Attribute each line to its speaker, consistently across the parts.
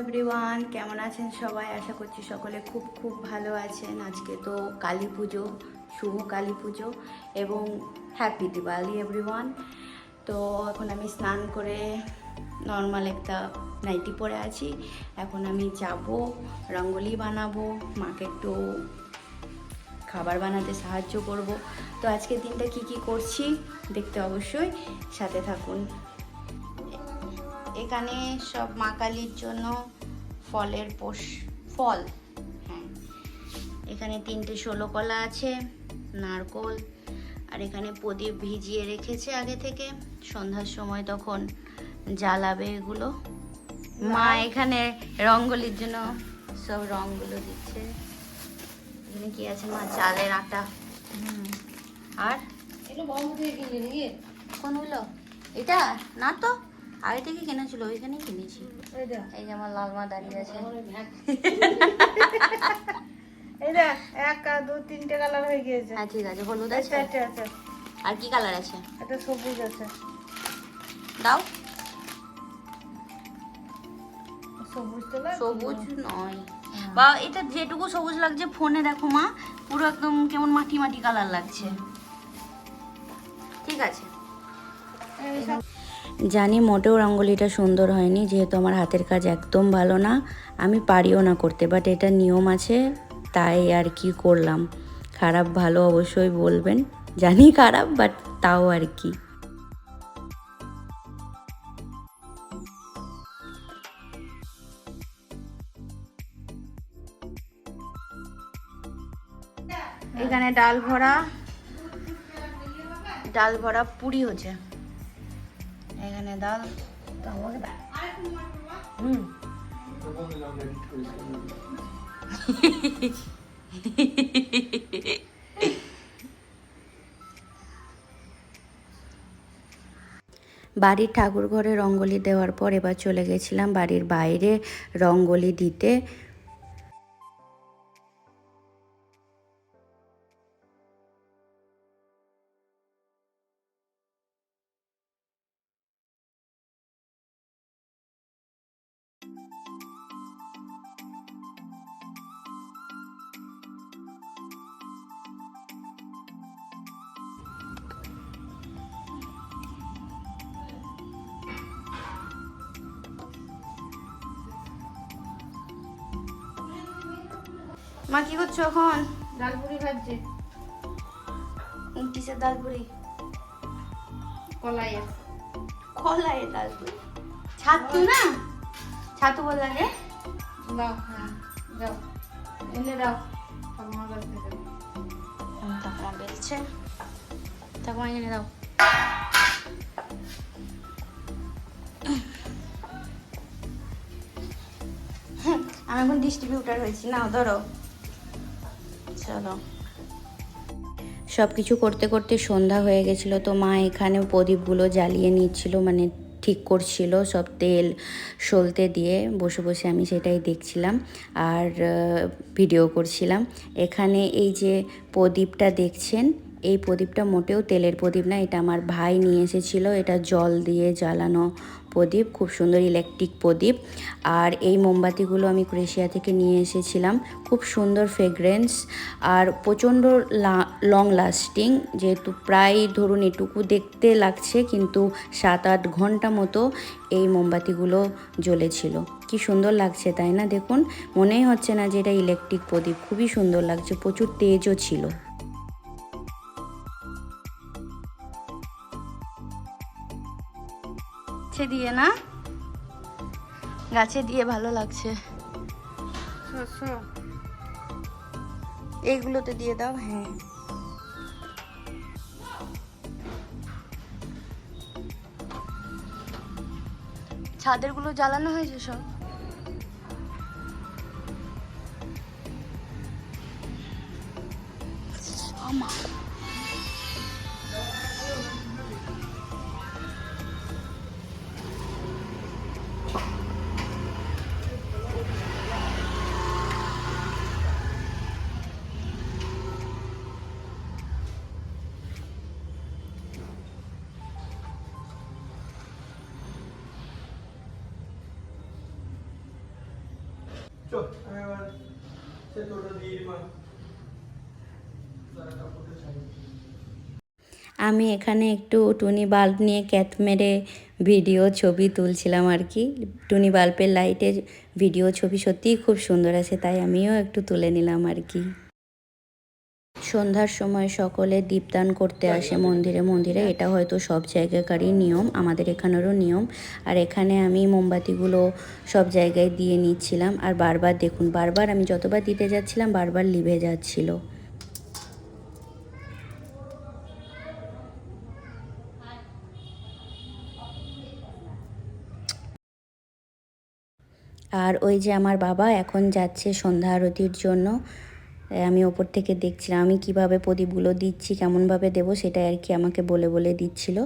Speaker 1: Everyone কেমন আছেন সবাই? আশা করছি সকলে খুব খুব ভালো আছেন। আজকে তো কালী পুজো, শুভ কালী পুজো এবং হ্যাপি দিওয়ালি এভরিওয়ান তো এখন আমি স্নান করে নর্মাল একটা নাইটি পরে আছি। এখন আমি যাব, রঙ্গোলি বানাবো, মাকে একটু খাবার বানাতে সাহায্য করব। তো আজকের দিনটা কি কি করছি দেখতে অবশ্যই সাথে থাকুন। এখানে সব মা কালীর জন্য ফলের পোষ ফল। হ্যাঁ। এখানে তিনটে ষোলো কলা আছে নারকোল আর এখানে প্রদীপ ভিজিয়ে রেখেছে আগে থেকে। সন্ধ্যার সময় তখন জ্বালাবে এগুলো। মা এখানে রঙ্গলির জন্য সব রঙগুলো দিচ্ছে। এখানে কি আছে মা? চালের আটা। আর? কোনগুলো? এটা? না তো? আগে থেকে কেনা ছিল ওইখানেই কিনেছি।
Speaker 2: এই
Speaker 1: যে আমার লাল মা দাঁড়িয়ে আছে।
Speaker 2: এই দেখ এক দু তিনটে কালার হয়ে গিয়েছে।
Speaker 1: হ্যাঁ ঠিক আছে হলুদ আছে।
Speaker 2: এটা আছে।
Speaker 1: আর কি কালার আছে?
Speaker 2: এটা সবুজ আছে।
Speaker 1: দাও।
Speaker 2: সবুজ তো
Speaker 1: সবুজ নয়। বা এটা যেটুকু সবুজ লাগছে ফোনে দেখো মা পুরো একদম কেমন মাটি মাটি কালার লাগছে। ঠিক আছে। জানি মোটেও রঙ্গোলিটা সুন্দর হয়নি, যেহেতু আমার হাতের কাজ একদম ভালো না। আমি পারিও না করতে বাট এটা নিয়ম আছে, তাই আর কি করলাম। খারাপ ভালো অবশ্যই বলবেন, জানি খারাপ বাট তাও আর কি। এখানে ডাল ভরা ডাল ভরা পুরি হচ্ছে। এখানে তো আমাকে বাড়ির ঠাকুর ঘরে রঙ্গোলি দেওয়ার পর এবার চলে গেছিলাম বাড়ির বাইরে রঙ্গোলি দিতে। মা কি করছ এখন?
Speaker 2: ডালপুরি ভাজছে।
Speaker 1: কিসের ডালপুরি?
Speaker 2: কলাইয়ের।
Speaker 1: কলাই ডালপুরি? ছাতু না? ছাতু বল লাগে?
Speaker 2: দাও হ্যাঁ যাও এনে দাও
Speaker 1: ঠাকুমা বেলছে। ঠাকুমা এনে দাও। আমি এখন ডিস্ট্রিবিউটার হয়েছি। না ধরো। চলো। সব কিছু করতে করতে সন্ধ্যা হয়ে গেছিল তো মা এখানে প্রদীপগুলো জ্বালিয়ে নিচ্ছিল মানে ঠিক করছিল সব তেল সলতে দিয়ে, বসে বসে আমি সেটাই দেখছিলাম আর ভিডিও করছিলাম। এখানে এই যে প্রদীপটা দেখছেন, এই প্রদীপটা মোটেও তেলের প্রদীপ না, এটা আমার ভাই নিয়ে এসেছিল, এটা জল দিয়ে জ্বালানো প্রদীপ, খুব সুন্দর ইলেকট্রিক প্রদীপ। আর এই মোমবাতিগুলো আমি ক্রেশিয়া থেকে নিয়ে এসেছিলাম। খুব সুন্দর ফ্রেগরেন্স আর প্রচণ্ড লং লাস্টিং যেহেতু প্রায় ধরুন এটুকু দেখতে লাগছে, কিন্তু সাত আট ঘণ্টা মতো এই মোমবাতিগুলো জ্বলেছিল। কি সুন্দর লাগছে, তাই না? দেখুন, মনেই হচ্ছে না যে এটা ইলেকট্রিক প্রদীপ। খুবই সুন্দর লাগছে, প্রচুর তেজও ছিল। গাছে দিয়ে না? গাছে দিয়ে ভালো লাগছে। এইগুলোতে দিয়ে দাও হ্যাঁ। ছাদেরগুলো জ্বালানো হয়েছে সব? আমা
Speaker 3: আমি
Speaker 1: এখানে একটু টুনি বাল্ব নিয়ে ক্যাথ মেরে ভিডিও ছবি তুলছিলাম আর কি। টুনি বাল্বের লাইটের ভিডিও ছবি সত্যিই খুব সুন্দর আছে, তাই আমিও একটু তুলে নিলাম আর কি। সন্ধ্যার সময় সকলে দীপদান করতে আসে মন্দিরে। মন্দিরে এটা হয়তো সব জায়গাকারই নিয়ম, আমাদের এখানেরও নিয়ম। আর এখানে আমি মোমবাতিগুলো সব জায়গায় দিয়ে নিচ্ছিলাম। আর বারবার দেখুন, বারবার আমি যতবার দিতে যাচ্ছিলাম, বারবার লিভে যাচ্ছিল। আর ওই যে আমার বাবা এখন যাচ্ছে সন্ধ্যা আরতির জন্য। আমি ওপর থেকে দেখছিলাম, আমি কীভাবে প্রদীপগুলো দিচ্ছি, কেমনভাবে দেবো সেটা আর কি আমাকে বলে বলে দিচ্ছিল।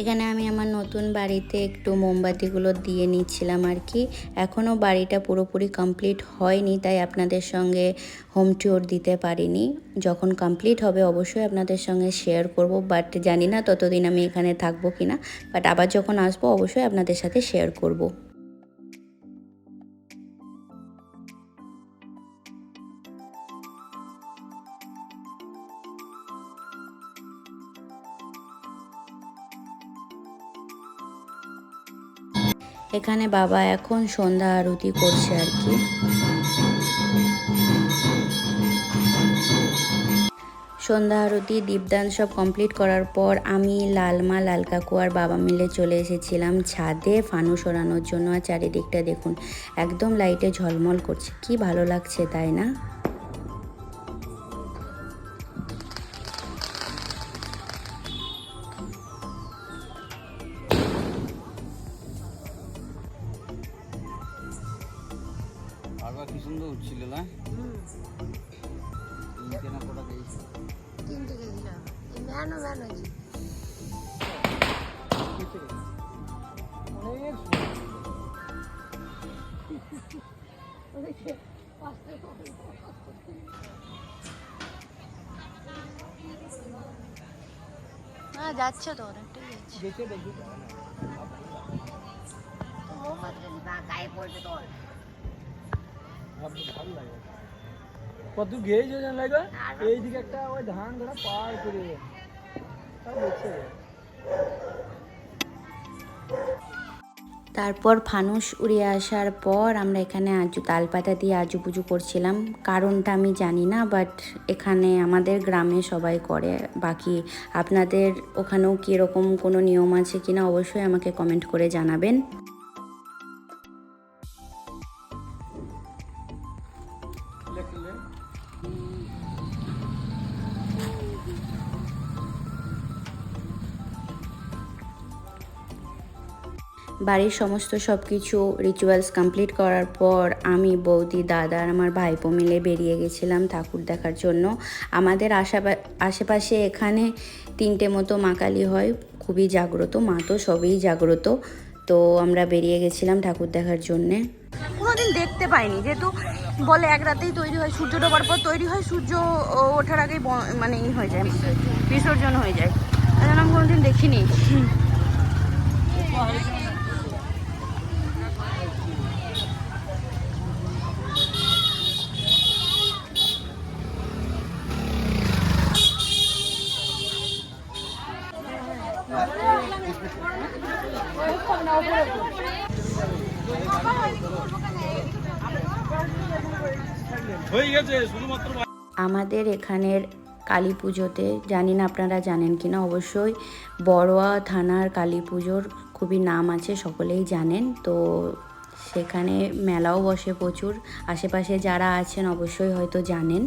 Speaker 1: এখানে আমি আমার নতুন বাড়িতে একটু মোমবাতিগুলো দিয়ে নিচ্ছিলাম আর কি। এখনও বাড়িটা পুরোপুরি কমপ্লিট হয়নি, তাই আপনাদের সঙ্গে হোম ট্যুর দিতে পারিনি। যখন কমপ্লিট হবে অবশ্যই আপনাদের সঙ্গে শেয়ার করব, বাট জানি না ততদিন আমি এখানে থাকব কি না বাট আবার যখন আসব অবশ্যই আপনাদের সাথে শেয়ার করব। এখানে বাবা এখন সন্ধ্যা আরতি করছে আর কি। সন্ধ্যা আরতি, দীপদান সব কমপ্লিট করার পর আমি লালমা লাল কাকু আর বাবা মিলে চলে এসেছিলাম ছাদে ফানু সরানোর জন্য। আর চারিদিকটা দেখুন, একদম লাইটে ঝলমল করছে। কি ভালো লাগছে, তাই না?
Speaker 2: হ্যাঁ যাচ্ছে তো অনেকটাই যাচ্ছে গায়ে পড়বে তোর
Speaker 3: ভালো লাগে কত গেয়ে যোজন লাগে এইদিকে একটা ওই ধান ধরা পার করে তাও দেখছে
Speaker 1: তারপর ফানুস উড়িয়ে আসার পর আমরা এখানে আজু তালপাতা দিয়ে আজু পুজো করছিলাম। কারণটা আমি জানি না বাট এখানে আমাদের গ্রামে সবাই করে। বাকি আপনাদের ওখানেও কীরকম কোনো নিয়ম আছে কিনা অবশ্যই আমাকে কমেন্ট করে জানাবেন। বাড়ির সমস্ত সব কিছু রিচুয়ালস কমপ্লিট করার পর আমি, বৌদি, দাদা আর আমার ভাইপো মিলে বেরিয়ে গেছিলাম ঠাকুর দেখার জন্য। আমাদের আশাপা- আশেপাশে এখানে তিনটে মতো মা কালী হয়, খুবই জাগ্রত, মা তো সবই জাগ্রত। তো আমরা বেরিয়ে গেছিলাম ঠাকুর দেখার জন্যে।
Speaker 4: কোনোদিন দেখতে পাইনি, যেহেতু বলে এক রাতেই তৈরি হয়, সূর্য ডোবার পর তৈরি হয়, সূর্য ওঠার আগেই মানে ই হয়ে যায়, বিসর্জন হয়ে যায়। আমি কোনোদিন দেখিনি।
Speaker 1: আমাদের এখানের কালী পুজোতে, জানি না আপনারা জানেন কি না, অবশ্যই বড়োয়া থানার কালী পুজোর খুবই নাম আছে, সকলেই জানেন। তো সেখানে মেলাও বসে প্রচুর, আশেপাশে যারা আছেন অবশ্যই হয়তো জানেন।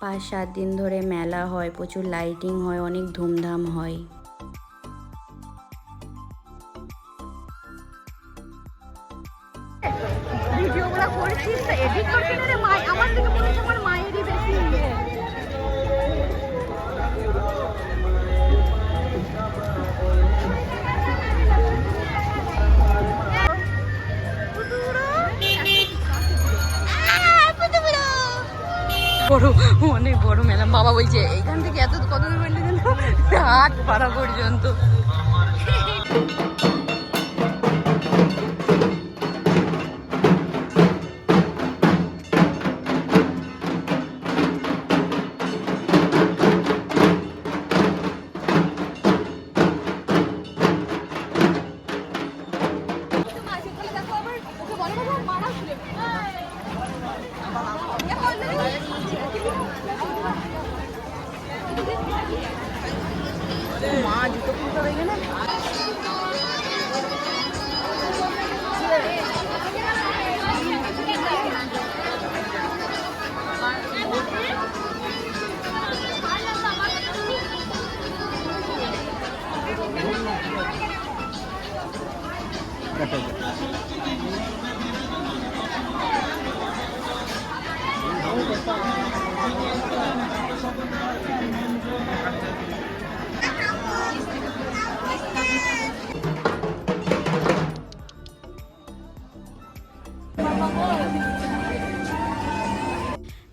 Speaker 1: পাঁচ সাত দিন ধরে মেলা হয়, প্রচুর লাইটিং হয়, অনেক ধুমধাম হয়।
Speaker 4: বড় অনেক বড় মেলা। বাবা বলছে এইখান থেকে এত কত দূর হাট পাড়া পর্যন্ত?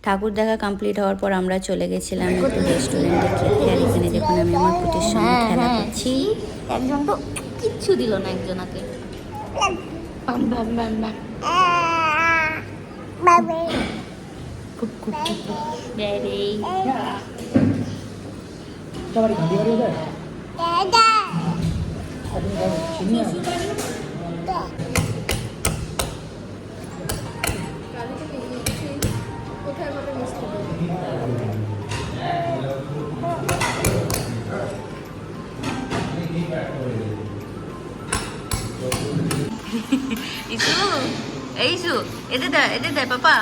Speaker 1: ঠাকুর দেখা কমপ্লিট হওয়ার পর আমরা চলে গেছিলাম একটু রেস্টুরেন্টে খেতে আর এখানে দেখুন আমি আমার পুটির সঙ্গে খেলা করছি।
Speaker 2: একজন তো কিচ্ছু দিল না একজনাকে। 맘맘맘맘
Speaker 4: 마베 굿굿굿 베리 저리 간디 가려야 돼. 다다. 아니, 뭐, 중요한. এই ইসু এদের দেয় এদের দেয় পাপা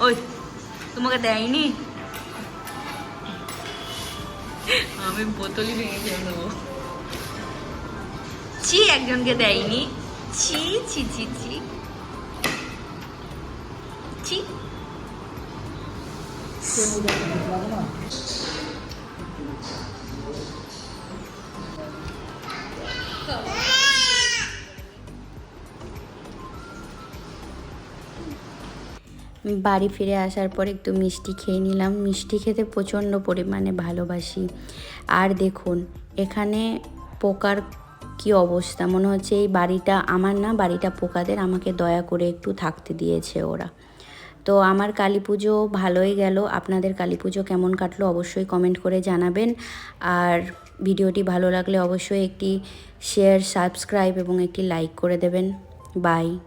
Speaker 4: ওই তোমাকে দেয়নি আমি বোতলই ভেঙে খেয়ে নেব ছি একজনকে দেয়নি ছি ছি ছি ছি ছি
Speaker 1: বাড়ি ফিরে আসার পর একটু মিষ্টি খেয়ে নিলাম। মিষ্টি খেতে প্রচণ্ড পরিমাণে ভালোবাসি। আর দেখুন, এখানে পোকার কি অবস্থা? মনে হচ্ছে এই বাড়িটা আমার না, বাড়িটা পোকাদের। আমাকে দয়া করে একটু থাকতে দিয়েছে ওরা। তো আমার কালী পুজো ভালোই গেল। আপনাদের কালী পুজো কেমন কাটলো অবশ্যই কমেন্ট করে জানাবেন। আর ভিডিওটি ভালো লাগলে অবশ্যই একটি শেয়ার সাবস্ক্রাইব এবং একটি লাইক করে দেবেন। বাই